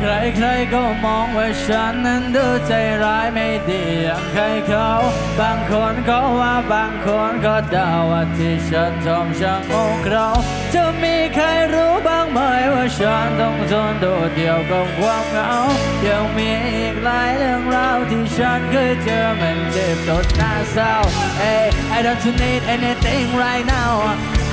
ใครๆก็มองว่าฉันนั้นดูใจร้ายไม่ดีอย่างใครเขา บางคนก็ว่าบางคนก็เดาว่าที่ฉันทำช่างโง่เขลาจะมีใครรู้บ้างไหมว่าฉันต้องทนโดดเดี่ยวกับความเหงายังมีอีกหลายเรื่องราวที่ฉันเคยเจอมันเจ็บจนน่าเศร้า Hey I don't need anything right now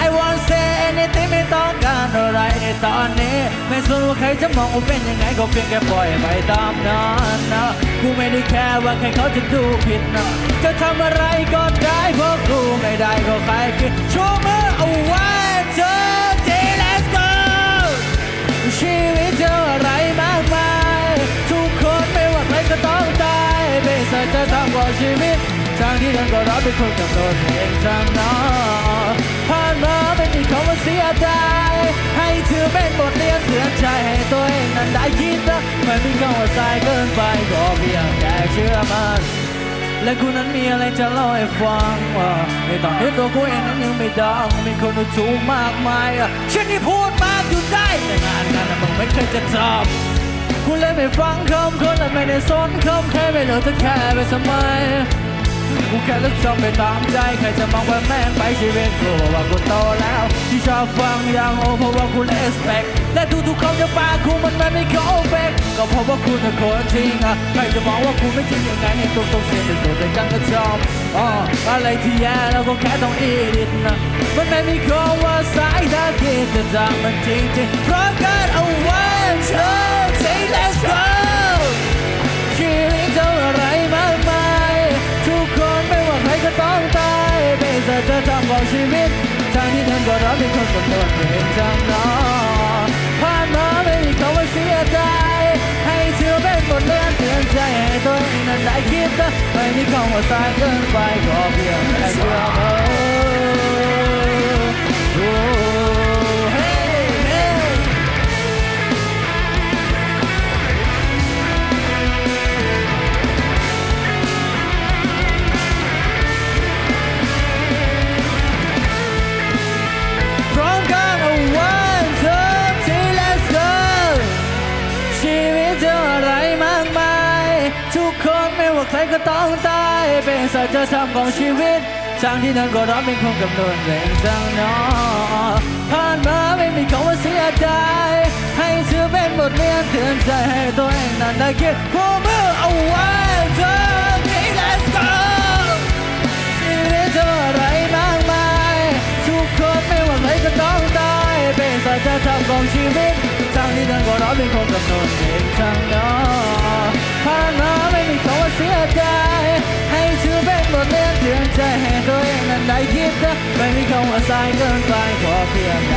I won't say anything ไม่ต้องการอะไรในตอนนี้ ไม่สนว่าใครจะมองว่าเป็นยังไงก็เพียงแค่ปล่อยไปตามนั้นนะกูไม่ได้แค่ว่าใครเขาจะดูผิดนะจะทำอะไรก็ได้เพราะกูไม่ได้ก็ใครคิดชูมือเอาไว้เธอที let's go ชีวิตเจออะไรมากมาย ทุกคนไม่ว่าใครก็ต้องตายไม่ใช่จะทำกว่าชีวิตทางที่เดินก็รับเป็นคนกำหนดเองทางนั้นผ่านมา คำว่าเสียดายให้ถือเป็นบทเรียนเตือนใจให้ตัวเองนั้นได้คิดนะไม่มีคำว่าสายเกินไปก็เพียงแค่เชื่อมันและกูนั้นมีอะไรจะเล่าให้ฟังว่าในตอนนี้ตัวกูเองนั้นยังไม่ดังมีคนดูถูกมากมายอะฉันนี่พูดมากอยู่ได้แต่งานงานน่ะมึงไม่เคยจะทำกูเลยไม่ฟังคำคนและไม่ได้สนคำใครไม่เหลือกจะแค่ไปทำไม แค่ลือกชอบไปตามใจใครจะมองว่าแม่งไปชีวิตกูว่ากูโตแล้ว ที่ชอบฟังอย่างโอเพราะว่ากูเลสเปกและทุกๆคำจากปากกูมันมันไม่เข้าเฟกก็เพราะว่ากูเป็นคนจริงอะใครจะมองว่ากูไม่จริงยังไงให้ตุ๊กตุ๊กเสียเป็นตัวเป็นกันก็ชอบอ๋ออะไรที่แย่แล้วก็แค่ต้องอีดิทนะมันไม่มีคำว่าสายตาคิดจะจำมันจริงจริงเพราะการเอาไว้เธอ ช่จะทำของชีวิตทางที่ท่านก็รับเป็นคนกำหนดเองจังนอนผ่านมาไม่มีคำว่าเสียใจให้เธอเป็นบทเรียนเตือนใจให้ตัวเองนั้นได้คิดนะไม่มีคำว่าตายเกินไปก็เพียงแค่เชื่อเธอ ใครก็ต้องตายเป็นสัจธรรมของชีวิตทางที่นั้นก็รับเป็นคนกำหนดเองสังนอผ่านมาไม่มีคำว่าเสียดายให้เธอเป็นบทเรียนเตือนใจให้ตัวเองนั้นได้คิดพวกมือเอาไว้เธอที่ let's go ชีวิตเธอะไรมากมายทุกคนไม่ว่าใครก็ต้องตายเป็นสัจธรรมของชีวิตทางที่เดินก็เราเป็นคนกำหนดเองทางนอ ได้คิดนะไม่มีคำว่าสายเกินไปขอเพียง